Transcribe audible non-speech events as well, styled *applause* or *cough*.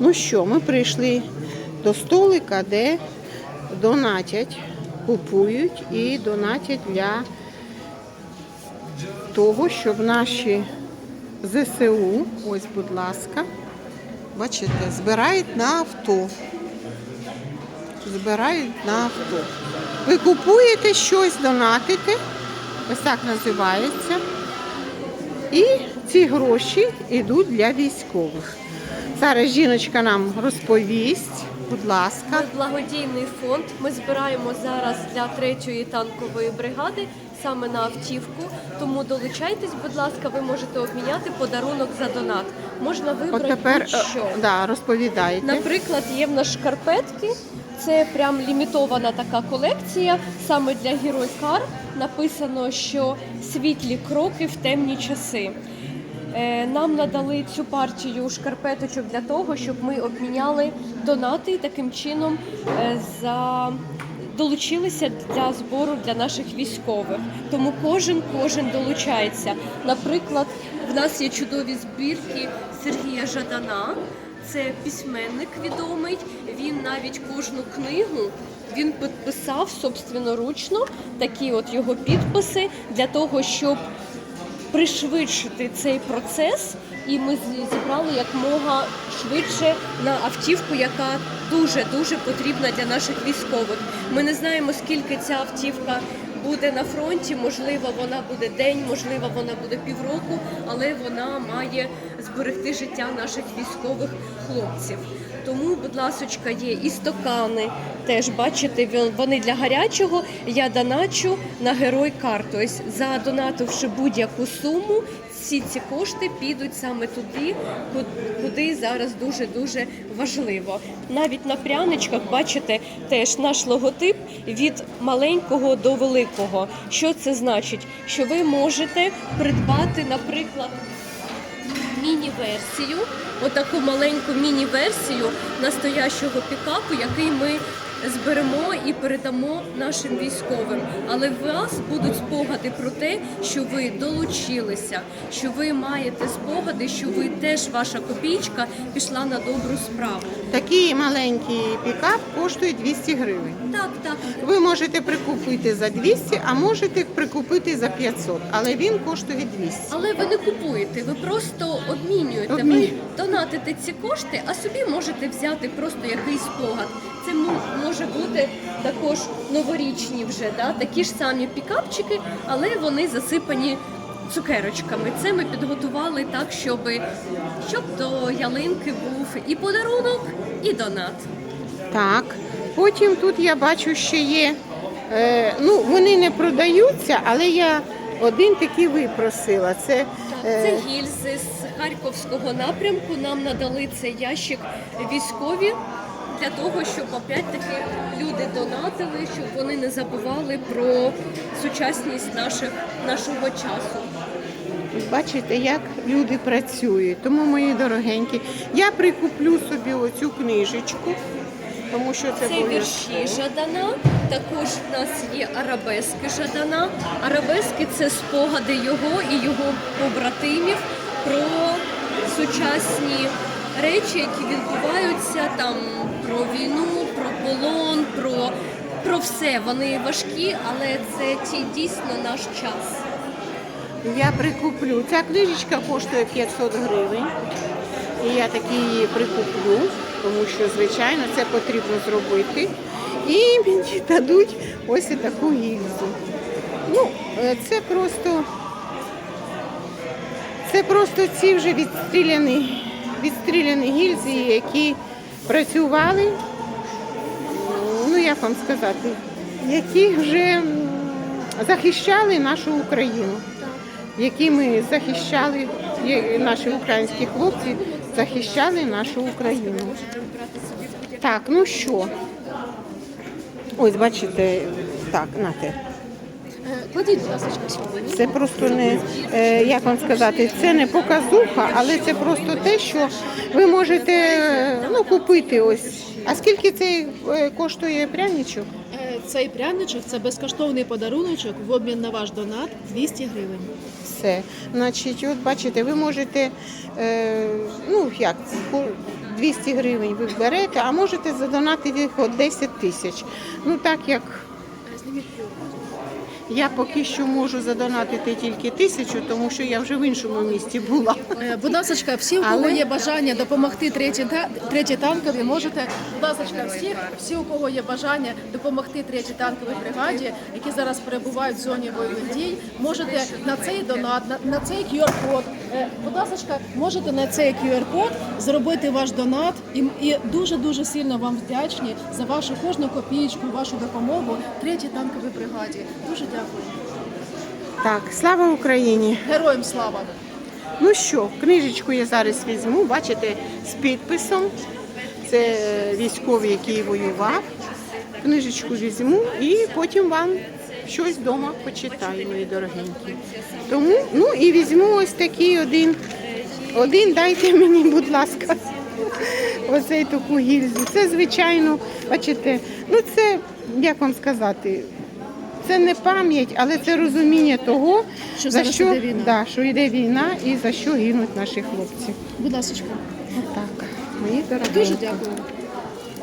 Ну що, ми прийшли до столика, де донатять, купують і донатять для того, щоб наші ЗСУ, ось, будь ласка, бачите, збирають на авто. Збирають на авто. Ви купуєте щось, донатите, ось так називається. І ці гроші йдуть для військових. Зараз жіночка нам розповість, будь ласка. Ми благодійний фонд. Ми збираємо зараз для третьої танкової бригади саме на автівку. Тому долучайтесь, будь ласка, ви можете обміняти подарунок за донат. Можна От вибрати тепер будь-що. е, да, розповідайте. Наприклад, є в нас шкарпетки. Це прям лімітована така колекція. Саме для Герой Кар написано, що світлі кроки в темні часи. Е, Нам надали цю партію шкарпеточок для того, щоб ми обміняли донати і таким чином е, за долучилися для збору для наших військових. Тому кожен кожен долучається. Наприклад, в нас є чудові збірки Сергія Жадана. Це письменник відомий. Він навіть кожну книгу він підписав собственноручно такі от його підписи для того, щоб пришвидшити цей процес, і ми зібрали якмога швидше на автівку, яка дуже дуже потрібна для наших військових. Ми не знаємо, скільки ця автівка буде на фронті. Можливо, вона буде день, можливо, вона буде півроку, але вона має зберегти життя наших військових хлопців. Тому, будь ласочка, є і стакани. Теж бачите, вони для гарячого. Я доначу на герой кар. Тобто, задонативши будь-яку суму, всі ці кошти підуть саме туди, куди зараз дуже дуже важливо. Навіть на пряничках бачите теж наш логотип від маленького до великого. Що це значить? Що ви можете придбати, наприклад, міні-версію, отаку маленьку міні-версію настоящого пікапу, який ми зберемо і передамо нашим військовим. Але вас будуть спогади про те, що ви долучилися, що ви маєте спогади, що ви теж ваша копійка пішла на добру справу. Такий маленький пікап коштує 200 гривень. Так, так. Ви можете прикупити за 200, а можете прикупити за 500, але він коштує 200. Але ви не купуєте, ви просто обмінюєте. Ви донатите ці кошти, а собі можете взяти просто якийсь спогад. Це мо- може бути також новорічні вже, да? такі ж самі пікапчики, але вони засипані цукерочками. Це ми підготували так, щоб, щоб до ялинки був і подарунок, і донат. Так. Потім тут я бачу, що є. Е, ну, вони не продаються, але я один такий випросила. Це, Це е, гільзи з харківського напрямку. Нам надали цей ящик військові для того, щоб опять-таки люди донатили, щоб вони не забували про сучасність наших, нашого часу. бачите, як люди працюють. Тому, мої дорогенькі, я прикуплю собі оцю книжечку, тому що це, Це вірші Жадана. Також в нас є арабески Жадана. Арабески це спогади його і його побратимів про сучасні речі, які відбуваються там про війну, про полон, про, про все. Вони важкі, але це ті дійсно наш час. Я прикуплю. Ця книжечка коштує 500 гривень. І я таки її прикуплю, тому що, звичайно, це потрібно зробити. І мені дадуть ось таку гільзу. Ну, е, це просто, це просто ці вже відстріляні, відстріляні гільзи, які працювали, ну як вам сказати, які вже захищали нашу Україну які ми захищали, наші українські хлопці захищали нашу Україну. Так, ну що? Ось бачите, так, нате. Кладіть, будь ласка, Це просто не е, як вам сказати, це не показуха, але це просто те, що ви можете е, ну, купити ось. А скільки цей е, коштує пряничок? Цей пряничок це безкоштовний подаруночок в обмін на ваш донат 200 гривень. Все. Значить, от бачите, ви можете, ну як, 200 гривень ви берете, а можете задонатити їх от 10 тисяч. Ну так як я поки що можу задонатити тільки тисячу, тому що я вже в іншому місті була. Е, Будь ласка, всі, у кого є бажання допомогти третій, третій танкові, можете, будь ласка, всі, всі, у кого є бажання допомогти третій танковій бригаді, які зараз перебувають в зоні бойових дій, можете на цей донат, на, на цей QR-код, е, будь ласка, можете на цей QR-код зробити ваш донат і, і дуже-дуже сильно вам вдячні за вашу кожну копієчку, вашу допомогу третій танковій бригаді. Дуже дякую. Так, слава Україні! Героям слава! Ну що, книжечку я зараз візьму, бачите, з підписом. Це військовий, який воював. Книжечку візьму і потім вам щось вдома почитаю, мої дорогенькі. Тому, ну і візьму ось такий один. Один дайте мені, будь ласка. *laughs* Оцей таку гільзу. Це, звичайно, бачите, ну це, як вам сказати, це не пам'ять, але це розуміння того, Що за що, йде війна. Да, що йде війна і за що гинуть наші хлопці. Будь ласка, Отак, мої дорогі. дуже дякую.